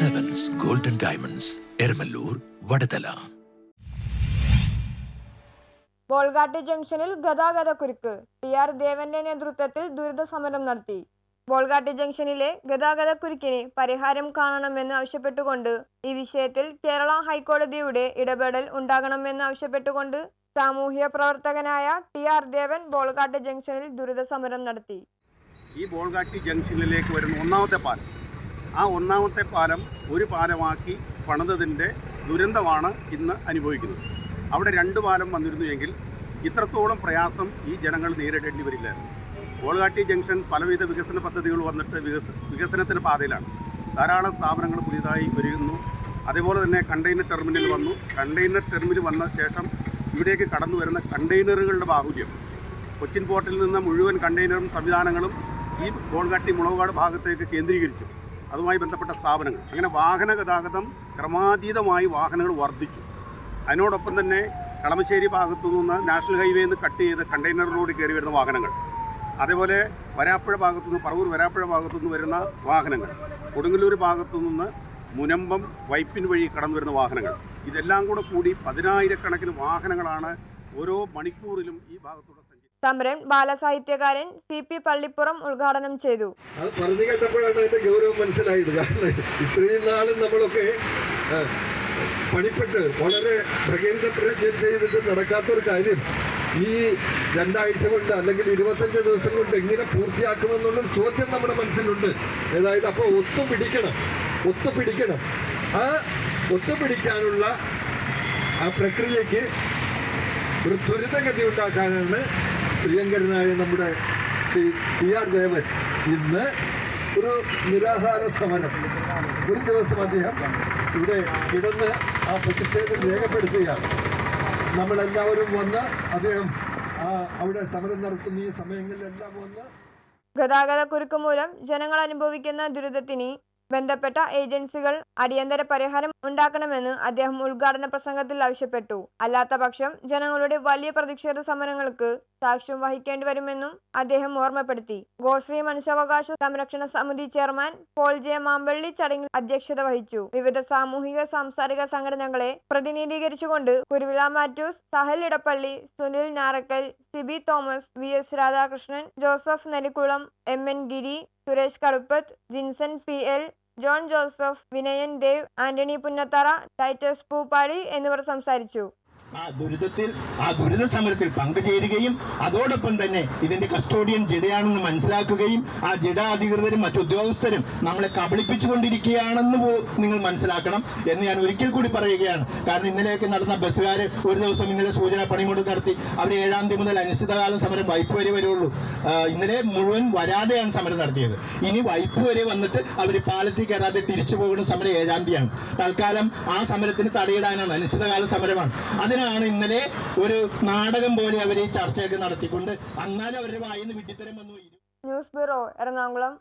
Diamonds Eramallur Vadathala Bolgatty ജംഗ്ഷനിൽ ഗതാഗത കുരുക്ക്. ടി ആർ ദേവന്റെ നേതൃത്വത്തിൽ ദുരിത സമരം നടത്തി. ബോൾഗാട്ട് ജംഗ്ഷനിലെ ഗതാഗത കുരുക്കിന് പരിഹാരം കാണണമെന്ന് ആവശ്യപ്പെട്ടുകൊണ്ട് ഈ വിഷയത്തിൽ കേരള ഹൈക്കോടതിയുടെ ഇടപെടൽ ഉണ്ടാകണമെന്ന് ആവശ്യപ്പെട്ടുകൊണ്ട് സാമൂഹ്യ പ്രവർത്തകനായ ടി ആർ ദേവൻ ബോൾഗാട്ട് ജംഗ്ഷനിൽ ദുരിത സമരം നടത്തി. ഈ ബോൾഗാട്ടി ജംഗ്ഷനിലേക്ക് വരുന്ന ഒന്നാമത്തെ പാലം ആ ഒന്നാമത്തെ പാലം ഒരു പാലമാക്കി പണിതതിന്റെ ദുരന്തമാണ് ഇന്ന് അനുഭവിക്കുന്നത്. അവിടെ രണ്ട് പാലം വന്നിരുന്നു എങ്കിൽ ഇത്രത്തോളം പ്രയാസം ഈ ജനങ്ങൾ നേരിടേണ്ടി വരില്ലായിരുന്നു. ഓൾഗാട്ടി ജംഗ്ഷൻ പലവിധ വികസന പദ്ധതികൾ വന്നിട്ട് വികസ വികസനത്തിന്റെ പാതയിലാണ്. ധാരാളം സ്ഥാപനങ്ങൾ പുതിയതായി വരുന്നു അതേപോലെ തന്നെ കണ്ടെയ്നർ ടെർമിനൽ വന്നു. കണ്ടെയ്നർ ടെർമിനൽ വന്ന ശേഷം ഇവിടേക്ക് കടന്നു വരുന്ന കണ്ടെയ്നറുകളുടെ ബാഹുല്യം. കൊച്ചിൻ പോർട്ടിൽ നിന്ന് മുഴുവൻ കണ്ടെയ്നറും സംവിധാനങ്ങളും ഈ ബോൾഗാട്ടി മുളകുകാട് ഭാഗത്തേക്ക് കേന്ദ്രീകരിച്ചു. അതുമായി ബന്ധപ്പെട്ട സ്ഥാപനങ്ങൾ. അങ്ങനെ വാഹന ഗതാഗതം ക്രമാതീതമായി വാഹനങ്ങൾ വർദ്ധിച്ചു. അതിനോടൊപ്പം തന്നെ കളമശ്ശേരി ഭാഗത്തു നിന്ന് നാഷണൽ ഹൈവേയിൽ നിന്ന് കട്ട് ചെയ്ത് കണ്ടെയ്നർ റോഡ് കയറി വരുന്ന വാഹനങ്ങൾ. അതേപോലെ വരാപ്പുഴ ഭാഗത്തു നിന്ന് പറവൂർ വരാപ്പുഴ ഭാഗത്തു നിന്ന് വരുന്ന വാഹനങ്ങൾ. കൊടുങ്ങല്ലൂർ ഭാഗത്തു നിന്ന് മുനമ്പം വൈപ്പിൻ വഴി കടന്നു വരുന്ന വാഹനങ്ങൾ. ഇതെല്ലാം കൂടെ കൂടി പതിനായിരക്കണക്കിന് വാഹനങ്ങളാണ് ഓരോ മണിക്കൂറിലും ഈ സഞ്ചരിക്കുന്നത് സമരം ബാലസാഹിത്യകാരൻ സി പി പള്ളിപ്പുറം ഉദ്ഘാടനം ചെയ്തു. പറഞ്ഞു കേട്ടപ്പോഴാണ് അതിന്റെ ഗൗരവം മനസ്സിലായത്. കാരണം ഇത്രയും നാളും നമ്മളൊക്കെ പണിപ്പെട്ട് വളരെ പ്രകേന്ദ്ര പ്രയത്നം ചെയ്തിട്ട് നടക്കാത്തൊരു കാര്യം ഈ രണ്ടാഴ്ച കൊണ്ട് അല്ലെങ്കിൽ ഇരുപത്തഞ്ച് ദിവസം കൊണ്ട് എങ്ങനെ പൂർത്തിയാക്കുമെന്നുള്ളൊരു ചോദ്യം നമ്മുടെ മനസ്സിലുണ്ട്. അതായത് അപ്പൊ ഒത്തു പിടിക്കണം ഒത്തു പിടിക്കണം. ആ ഒത്തുപിടിക്കാനുള്ള ആ പ്രക്രിയയ്ക്ക് ഒരു ത്വരിതഗതി ഉണ്ടാക്കാനാണ് പ്രിയങ്കരനായ നമ്മുടെ ശ്രീ ടി ആർ ദേവൻ ഇന്ന് ഒരു നിരാഹാര സമരം. ഒരു ദിവസം അദ്ദേഹം ഇവിടെ കിടന്ന് ആ പ്രതിഷേധം രേഖപ്പെടുത്തുകയാണ്. നമ്മളെല്ലാവരും വന്ന് അദ്ദേഹം അവിടെ സമരം നടത്തുന്ന ഈ സമയങ്ങളിലെല്ലാം വന്ന് ഗതാഗത കുരുക്ക് മൂലം ജനങ്ങൾ അനുഭവിക്കുന്ന ദുരിതത്തിന് ബന്ധപ്പെട്ട ഏജൻസികൾ അടിയന്തര പരിഹാരം ഉണ്ടാക്കണമെന്ന് അദ്ദേഹം ഉദ്ഘാടന പ്രസംഗത്തിൽ ആവശ്യപ്പെട്ടു. അല്ലാത്തപക്ഷം ജനങ്ങളുടെ വലിയ പ്രതിഷേധ സമരങ്ങൾക്ക് സാക്ഷ്യം വഹിക്കേണ്ടി വരുമെന്നും അദ്ദേഹം ഓർമ്മപ്പെടുത്തി. ഗോശ്രീ മനുഷ്യാവകാശ സംരക്ഷണ സമിതി ചെയർമാൻ പോൾ ജെ മാമ്പള്ളി ചടങ്ങിൽ അധ്യക്ഷത വഹിച്ചു. വിവിധ സാമൂഹിക സാംസ്കാരിക സംഘടനകളെ പ്രതിനിധീകരിച്ചുകൊണ്ട് Kuruvila Mathews Sahal Edappally Sunil Narakkal Siby Thomas V S Radhakrishnan Joseph Nelikkulam M N Giri Suresh Kaduppath Jinson P L John Joseph Vinayan Dev Antony Punnathara Titus Poopadi എന്നിവർ സംസാരിച്ചു. ആ ദുരിതത്തിൽ ആ ദുരിത സമരത്തിൽ പങ്കുചേരുകയും അതോടൊപ്പം തന്നെ ഇതിന്റെ കസ്റ്റോഡിയൻ ജഡയാണെന്ന് മനസ്സിലാക്കുകയും ആ ജഡ അധികൃതരും മറ്റു ഉദ്യോഗസ്ഥരും നമ്മളെ കബളിപ്പിച്ചുകൊണ്ടിരിക്കുകയാണെന്ന് നിങ്ങൾ മനസ്സിലാക്കണം എന്ന് ഞാൻ ഒരിക്കൽ കൂടി പറയുകയാണ്. കാരണം ഇന്നലെയൊക്കെ നടന്ന ബസ്സുകാർ ഒരു ദിവസം ഇന്നലെ സൂചന പണിമുടക്ക് നടത്തി. അവർ ഏഴാം തീയതി മുതൽ അനിശ്ചിതകാല സമരം വൈപ്പ് വരെ വരുള്ളൂ. ഇന്നലെ മുഴുവൻ വരാതെയാണ് സമരം നടത്തിയത്. ഇനി വൈപ്പ് വരെ വന്നിട്ട് അവർ പാലത്തിൽ കയറാതെ തിരിച്ചു പോകുന്ന സമരം ഏഴാം തീയതിയാണ്. തൽക്കാലം ആ സമരത്തിന് തടയിടാനാണ് അനിശ്ചിതകാല സമരമാണ്. അതിനാണ് ഇന്നലെ ഒരു നാടകം പോലെ അവർ ഈ ചർച്ചയൊക്കെ നടത്തിക്കൊണ്ട് അന്നാലും അവരുടെ വായിന്ന് വിഡ്ഢിത്തരം വന്നു. News bureau Ernakulam.